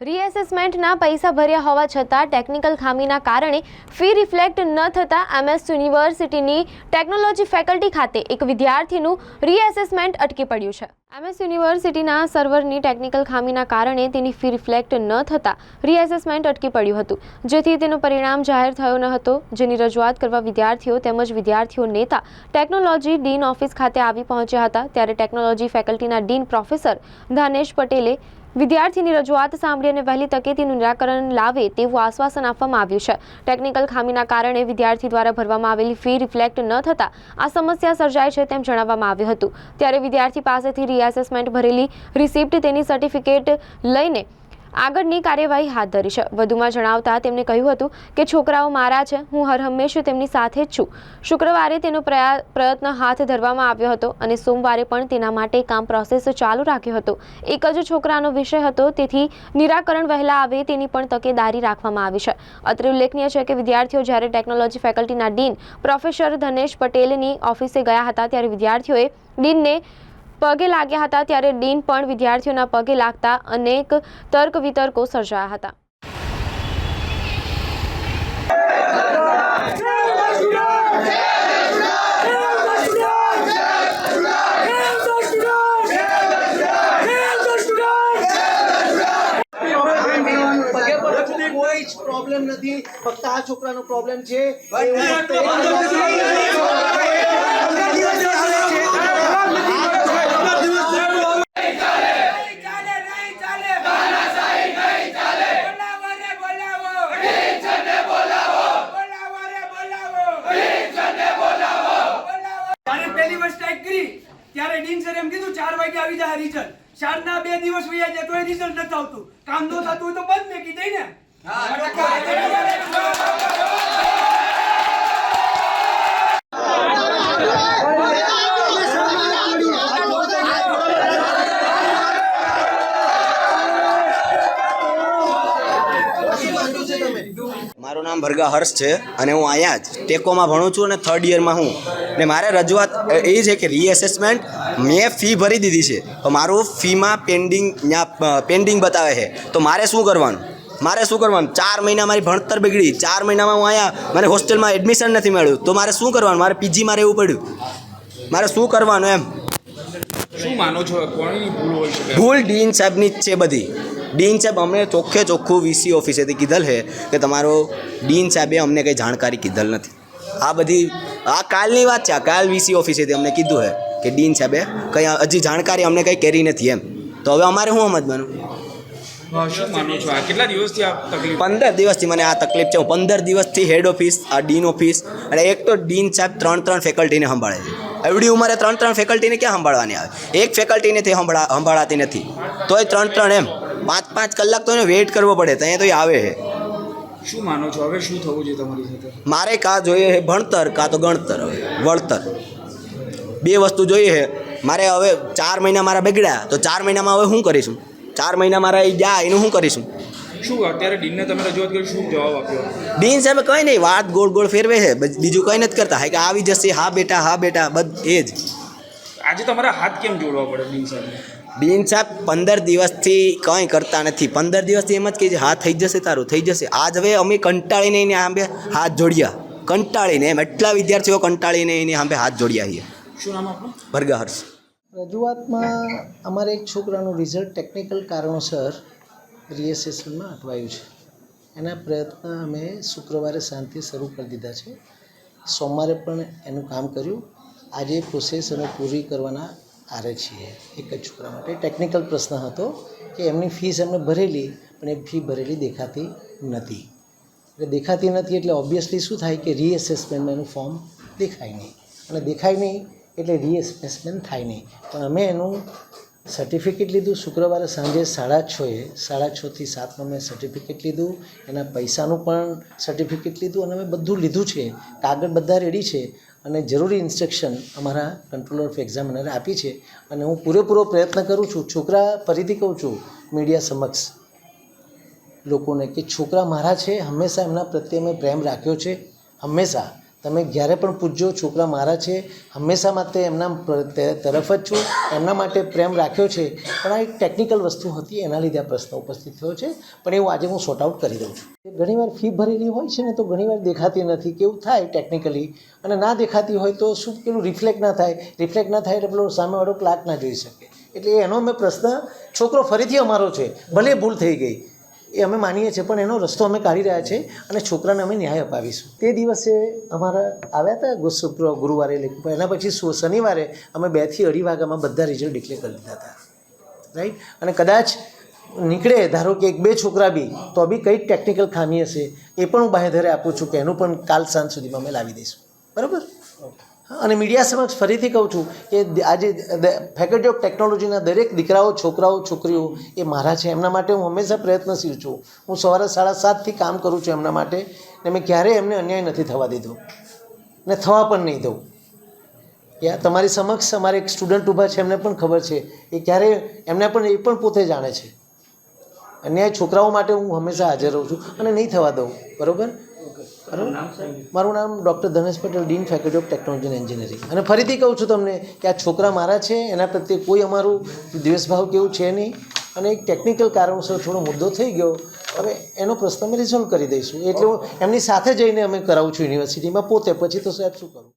રીએસેસમેન્ટના પૈસા ભર્યા હોવા છતાં ટેકનિકલ ખામીના કારણે ફી રિફ્લેક્ટ ન થતાં એમએસ યુનિવર્સિટીની ટેકનોલોજી ફેકલ્ટી ખાતે એક વિદ્યાર્થીનું રીએસેસમેન્ટ અટકી પડ્યું છે. એમએસ યુનિવર્સિટીના સર્વરની ટેકનિકલ ખામીના કારણે તેની ફી રિફ્લેક્ટ ન થતાં રીએસેસમેન્ટ અટકી પડ્યું હતું. જેથી તેનું પરિણામ જાહેર થયો ન હતો. જેની રજૂઆત કરવા વિદ્યાર્થીઓ તેમજ વિદ્યાર્થીઓ નેતા ટેકનોલોજી ડીન ઓફિસ ખાતે આવી પહોંચ્યા હતા. ત્યારે ટેકનોલોજી ફેકલ્ટીના ડીન પ્રોફેસર ધાનેશ પટેલે વિદ્યાર્થીની રજૂઆત સાંભળી અને વહેલી તકે નિરાકરણ લાવે તેવું આશ્વાસન આપવામાં આવ્યું છે. ટેકનિકલ ખામીના કારણે વિદ્યાર્થી દ્વારા ભરવામાં આવેલી ફી રિફ્લેક્ટ ન થતાં આ સમસ્યા સર્જાય છે તેમ જણાવવામાં આવ્યું હતું. ત્યારે વિદ્યાર્થી પાસેથી રિએસેસમેન્ટ ભરેલી રિસિપ્ટ તેની સર્ટિફિકેટ લઈને આગળની કાર્યવાહી હાથ ધરી છે. વધુમાં જણાવતા તેમણે કહ્યું હતું કે, છોકરાઓ મારા છે. હું હર હંમેશું તેમની સાથે જ છું. શુક્રવારે તેનો પ્રયા, પ્રયત્ન હાથ ધરવામાં આવ્યો હતો અને સોમવારે પણ તેના માટે કામ પ્રોસેસ ચાલુ રાખ્યો હતો. એક જ છોકરાનો વિષય હતો, તેથી નિરાકરણ વહેલા આવે તેની પણ તકેદારી રાખવામાં આવી છે. અત્રે ઉલ્લેખનીય છે કે, વિદ્યાર્થીઓ જ્યારે ટેકનોલોજી ફેકલ્ટીના ડીન પ્રોફેસર ધનેશ પટેલની ઓફિસે ગયા હતા, ત્યારે વિદ્યાર્થીઓએ ડીનને પગે લાગ્યા હતા ત્યારે ડીન પણ વિદ્યાર્થીઓના પગે લાગતા અનેક તર્ક વિતર્કો સર્જાયા હતા. પ્રોબ્લેમ નથી ફક્ત આ છોકરાનો પ્રોબ્લેમ છે ત્યારે ડીન સર એમ કીધું ચાર વાગે આવી જાય રિઝલ્ટ. ચારના બે દિવસ વયા જાય તોય રિઝલ્ટ નથી આવતું. કામ ન થતું હોય તો બંધ મેકી દઈ ને? મારું નામ ભરગા હર્ષ છે અને હું અહીંયા જ ટેકોમાં ભણું છું અને થર્ડ યરમાં હું. ને મારે રજૂઆત એ છે કે રીએસેસમેન્ટ મેં ફી ભરી દીધી છે. તો મારું ફીમાં પેન્ડિંગ ત્યાં પેન્ડિંગ બતાવે છે. તો મારે શું કરવાનું? મારે શું કરવાનું? ચાર મહિના મારી ભણતર બગડી. ચાર મહિનામાં હું અહીંયા મને હોસ્ટેલમાં એડમિશન નથી મળ્યું. તો મારે શું કરવાનું? મારે પીજીમાં રહેવું પડ્યું. મારે શું કરવાનું એમ? શું માનો છો? કોની ભૂલ ડીન સાહેબની જ છે બધી. ડીન સાહેબ અમને ચોખ્ખે ચોખ્ખું વીસી ઓફિસેથી કીધેલ છે કે તમારો ડીન સાહેબે અમને કંઈ જાણકારી કીધેલ નથી. આ બધી આ કાલની વાત છે આ કાલ વીસી ઓફિસેથી અમને કીધું છે કે ડીન સાહેબે કંઈ હજી જાણકારી અમને કંઈ કરી નથી એમ. તો હવે અમારે શું સમજવાનું? કેટલા દિવસથી આ તકલીફ? પંદર દિવસથી મને આ તકલીફ છે. હું પંદર દિવસથી હેડ ઓફિસ આ ડીન ઓફિસ અને એક તો ડીન સાહેબ ત્રણ ત્રણ ફેકલ્ટીને સંભાળે છે. એવડી ઉંમરે ત્રણ ત્રણ ફેકલ્ટીને ક્યાં સંભાળવાની આવે? એક ફેકલ્ટીને તે સંભાળા સંભાળાતી નથી. તોય ત્રણ ત્રણ એમ. પાંચ પાંચ કલાક તો એને વેઇટ કરવો પડે ત્યાં તો એ આવે છે. શું માનો છો? હવે શું થવું જોઈએ તમારી સાથે? મારે કાં જોઈએ છે ભણતર કાં તો ગણતર હવે વળતર. બે વસ્તુ જોઈએ છે. મારે હવે ચાર મહિના મારા બગડ્યા તો ચાર મહિનામાં હવે શું કરીશું? ચાર મહિના મારા એ ગયા એનું શું કરીશું? શું અત્યારે ડીનને તમે રજૂઆત કરી શું જવાબ આપ્યો? ડીન સાહેબ કંઈ નહીં વાત ગોળ ગોળ ફેરવે છે. બીજું કંઈ નથી કરતા. હા કે આવી જશે હા બેટા હા બેટા બધ એ જ. આજે તમારા હાથ કેમ જોડવા પડે ડીન સાહેબને? ડીન સાહેબ પંદર દિવસથી કંઈ કરતા નથી. પંદર દિવસથી એમ જ કહે છે હા થઈ જશે તારું થઈ જશે. આજ હવે અમે કંટાળીને એને આંબે હાથ જોડ્યા. કંટાળીને એમ એટલા વિદ્યાર્થીઓ કંટાળીને એને આંબે હાથ જોડ્યા છીએ. શું નામ આપણું ભરગા હર્ષ. રજૂઆતમાં અમારે એક છોકરાનું રિઝલ્ટ ટેકનિકલ કારણોસર રિએસેશનમાં અટવાયું છે. એના પ્રયત્ન અમે શુક્રવારે શાંતિ શરૂ કરી દીધા છે. સોમવારે પણ એનું કામ કર્યું. આજે પ્રોસેસ અમે પૂરી કરવાના આરે છીએ. એક જ છોકરા માટે ટેકનિકલ પ્રશ્ન હતો કે એમની ફીસ એમને ભરેલી, પણ એ ફી ભરેલી દેખાતી નથી. એટલે દેખાતી નથી એટલે ઓબ્વિયસલી શું થાય કે રીએસેસમેન્ટ એનું ફોર્મ દેખાય નહીં. અને દેખાય નહીં એટલે રીએસેસમેન્ટ થાય નહીં. પણ અમે એનું સર્ટિફિકેટ લીધું શુક્રવારે સાંજે સાડા છએ, સાડા છથી સાતમાં મેં સર્ટિફિકેટ લીધું, એના પૈસાનું પણ સર્ટિફિકેટ લીધું અને મેં બધું લીધું છે. કાગળ બધા રેડી છે અને જરૂરી ઇન્સ્ટ્રક્શન અમારા કંટ્રોલર ઓફ એક્ઝામિનરે આપી છે અને હું પૂરેપૂરો પ્રયત્ન કરું છું. છોકરા ફરીથી કહું છું મીડિયા સમક્ષ લોકોને કે છોકરા મારા છે, હંમેશા એમના પ્રત્યે મેં પ્રેમ રાખ્યો છે, હંમેશા. તમે જ્યારે પણ પૂછજો, છોકરા મારા છે, હંમેશા માટે એમના તરફ જ છું, એમના માટે પ્રેમ રાખ્યો છે, પણ આ એક ટેકનિકલ વસ્તુ હતી, એના લીધે આ પ્રશ્ન ઉપસ્થિત થયો છે, પણ એવું આજે હું સોર્ટ આઉટ કરી દઉં છું. ઘણીવાર ફી ભરેલી હોય છે ને, તો ઘણીવાર દેખાતી નથી કેવું થાય ટેકનિકલી અને ના દેખાતી હોય તો શું પેલું રિફ્લેક્ટ ના થાય રિફ્લેક્ટ ના થાય એટલે પેલો સામેવાળો ક્લાર્ક ના જોઈ શકે. એટલે એનો અમે પ્રશ્ન, છોકરો ફરીથી અમારો છે, ભલે ભૂલ થઈ ગઈ એ અમે માનીએ છીએ પણ એનો રસ્તો અમે કાઢી રહ્યા છીએ અને છોકરાને અમે ન્યાય અપાવીશું. તે દિવસે અમારા આવ્યા હતા શુક્ર ગુરુવારે લેખ એના પછી શનિવારે અમે બેથી અઢી વાગ્યામાં બધા રિઝલ્ટ ડિક્લેર કરી દીધા હતા. રાઈટ અને કદાચ નીકળે ધારો કે એક બે છોકરા બી તો બી કઈ ટેકનિકલ ખામી હશે. એ પણ હું બાહેધરે આપું છું કે એનું પણ કાલ સાંજ સુધીમાં અમે લાવી દઈશું. બરાબર? હા, અને મીડિયા સમક્ષ ફરીથી કહું છું કે આજે ફેકલ્ટી ઓફ ટેકનોલોજીના દરેક દીકરાઓ, છોકરાઓ, છોકરીઓ એ મારા છે. એમના માટે હું હંમેશા પ્રયત્નશીલ છું. હું સવારે સાડા સાતથી કામ કરું છું એમના માટે ને મેં ક્યારેય એમને અન્યાય નથી થવા દીધો. ને થવા પણ નહીં દઉં. યા તમારી સમક્ષ અમારે એક સ્ટુડન્ટ ઊભા છે, એમને પણ ખબર છે. એ ક્યારે એમને પણ, એ પણ પોતે જાણે છે. અન્યાય છોકરાઓ માટે હું હંમેશા હાજર રહું છું અને નહીં થવા દઉં. બરાબર બરાબર? મારું નામ doctor Dhanesh Patel dean faculty of technology and engineering અને ફરીથી કહું છું તમને કે આ છોકરા મારા છે એના પ્રત્યે કોઈ અમારું દ્વેષભાવ કેવું છે નહીં. અને એક ટેકનિકલ કારણોસર થોડો મુદ્દો થઈ ગયો. હવે એનો પ્રશ્ન અમે રિઝોલ્વ કરી દઈશું. એટલે હું એમની સાથે જઈને અમે કરાવું છું યુનિવર્સિટીમાં પોતે પછી તો સાહેબ શું કરું?